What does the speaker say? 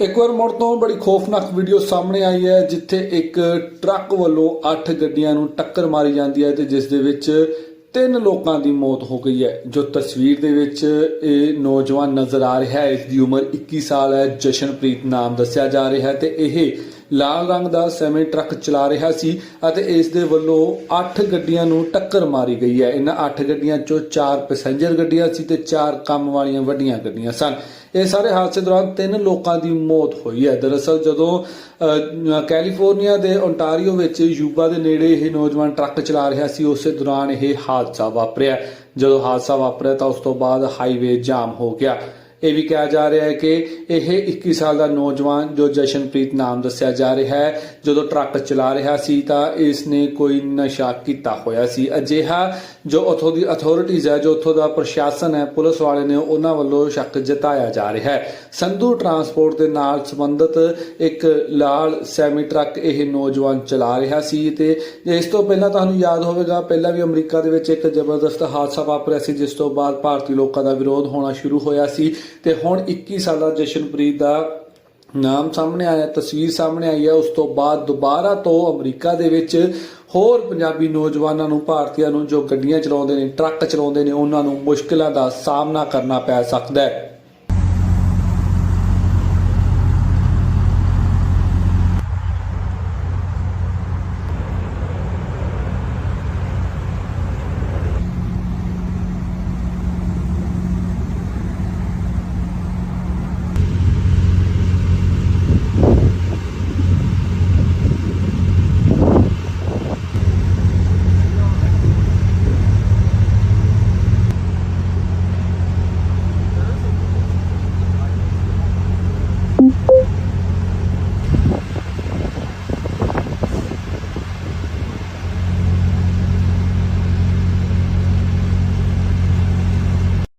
ਇੱਕ ਵਾਰ ਮੁੜ ਤੋਂ ਬੜੀ ਖੌਫਨਾਕ ਵੀਡੀਓ ਸਾਹਮਣੇ ਆਈ ਹੈ, ਜਿੱਥੇ ਇੱਕ ਟਰੱਕ ਵੱਲੋਂ 8 ਗੱਡੀਆਂ ਨੂੰ ਟੱਕਰ ਮਾਰੀ ਜਾਂਦੀ ਹੈ ਤੇ ਜਿਸ ਦੇ ਵਿੱਚ ਤਿੰਨ ਲੋਕਾਂ ਦੀ ਮੌਤ ਹੋ ਗਈ ਹੈ। ਜੋ ਤਸਵੀਰ ਦੇ ਵਿੱਚ ਇਹ ਨੌਜਵਾਨ ਨਜ਼ਰ ਆ ਰਿਹਾ ਹੈ, ਇਸ ਦੀ ਉਮਰ 21 ਸਾਲ ਹੈ। ਜਸ਼ਨਪ੍ਰੀਤ ਨਾਮ ਦੱਸਿਆ ਜਾ ਰਿਹਾ ਹੈ ਤੇ ਇਹ ਲਾਲ ਰੰਗ ਦਾ ਸੈਮੀ ਟਰੱਕ ਚਲਾ ਰਿਹਾ ਸੀ ਅਤੇ ਇਸ ਦੇ ਵੱਲੋਂ 8 ਗੱਡੀਆਂ ਨੂੰ ਟੱਕਰ ਮਾਰੀ ਗਈ ਹੈ। ਇਹਨਾਂ 8 ਗੱਡੀਆਂ ਚੋਂ 4 ਪੈਸੇਂਜਰ ਗੱਡੀਆਂ ਸੀ ਤੇ 4 ਕੰਮ ਵਾਲੀਆਂ ਵੱਡੀਆਂ ਗੱਡੀਆਂ ਸਨ। ਇਹ ਸਾਰੇ ਹਾਦਸੇ ਦੌਰਾਨ ਤਿੰਨ ਲੋਕਾਂ ਦੀ ਮੌਤ ਹੋਈ ਹੈ। ਦਰਅਸਲ ਜਦੋਂ ਕੈਲੀਫੋਰਨੀਆ ਦੇ ਓਨਟਾਰੀਓ ਵਿੱਚ ਯੂਬਾ ਦੇ ਨੇੜੇ ਇਹ ਨੌਜਵਾਨ ਟਰੱਕ ਚਲਾ ਰਿਹਾ ਸੀ, ਉਸੇ ਦੌਰਾਨ ਇਹ ਹਾਦਸਾ ਵਾਪਰਿਆ। ਜਦੋਂ ਹਾਦਸਾ ਵਾਪਰਿਆ ਤਾਂ ਉਸ ਤੋਂ ਬਾਅਦ ਹਾਈਵੇ ਜਾਮ ਹੋ ਗਿਆ। ਇਹ ਵੀ ਕਿਹਾ ਜਾ ਰਿਹਾ ਹੈ ਕਿ ਇਹ 21 ਸਾਲ ਦਾ ਨੌਜਵਾਨ ਜੋ ਜਸ਼ਨਪ੍ਰੀਤ ਨਾਮ ਦੱਸਿਆ ਜਾ ਰਿਹਾ ਹੈ, ਜਦੋਂ ਟਰੱਕ ਚਲਾ ਰਿਹਾ ਸੀ ਤਾਂ ਇਸ ਨੇ ਕੋਈ ਨਸ਼ਾ ਕੀਤਾ ਹੋਇਆ ਸੀ। ਅਜਿਹਾ ਜੋ ਉਥੋਂ ਦੀ ਅਥਾਰਟੀਜ਼ ਹੈ, ਜੋ ਉਥੋਂ ਦਾ ਪ੍ਰਸ਼ਾਸਨ ਹੈ, ਪੁਲਿਸ ਵਾਲੇ ਨੇ ਉਹਨਾਂ ਵੱਲੋਂ ਸ਼ੱਕ ਜਤਾਇਆ ਜਾ ਰਿਹਾ ਹੈ। ਸੰਧੂ ਟਰਾਂਸਪੋਰਟ ਦੇ ਨਾਲ ਸੰਬੰਧਿਤ ਇੱਕ ਲਾਲ ਸੈਮੀ ਟਰੱਕ ਇਹ ਨੌਜਵਾਨ ਚਲਾ ਰਿਹਾ ਸੀ ਤੇ ਇਸ ਤੋਂ ਪਹਿਲਾਂ ਤੁਹਾਨੂੰ ਯਾਦ ਹੋਵੇਗਾ, ਪਹਿਲਾਂ ਵੀ ਅਮਰੀਕਾ ਦੇ ਵਿੱਚ ਇੱਕ ਜ਼ਬਰਦਸਤ ਹਾਦਸਾ ਵਾਪਰਿਆ ਸੀ, ਜਿਸ ਤੋਂ ਬਾਅਦ ਭਾਰਤੀ ਲੋਕਾਂ ਦਾ ਵਿਰੋਧ ਹੋਣਾ ਸ਼ੁਰੂ ਹੋਇਆ ਸੀ। ਤੇ ਹੁਣ 21 ਸਾਲਾ ਜਸ਼ਨਪ੍ਰੀਤ ਦਾ ਨਾਮ ਸਾਹਮਣੇ ਆਇਆ, ਤਸਵੀਰ ਸਾਹਮਣੇ ਆਈ ਹੈ। ਉਸ ਤੋਂ ਬਾਅਦ ਦੁਬਾਰਾ ਤੋਂ ਅਮਰੀਕਾ ਦੇ ਵਿੱਚ ਹੋਰ ਪੰਜਾਬੀ ਨੌਜਵਾਨਾਂ ਨੂੰ, ਭਾਰਤੀਆਂ ਨੂੰ ਜੋ ਗੱਡੀਆਂ ਚਲਾਉਂਦੇ ਨੇ, ਟਰੱਕ ਚਲਾਉਂਦੇ ਨੇ, ਉਹਨਾਂ ਨੂੰ ਮੁਸ਼ਕਲਾਂ ਦਾ ਸਾਹਮਣਾ ਕਰਨਾ ਪੈ ਸਕਦਾ ਹੈ।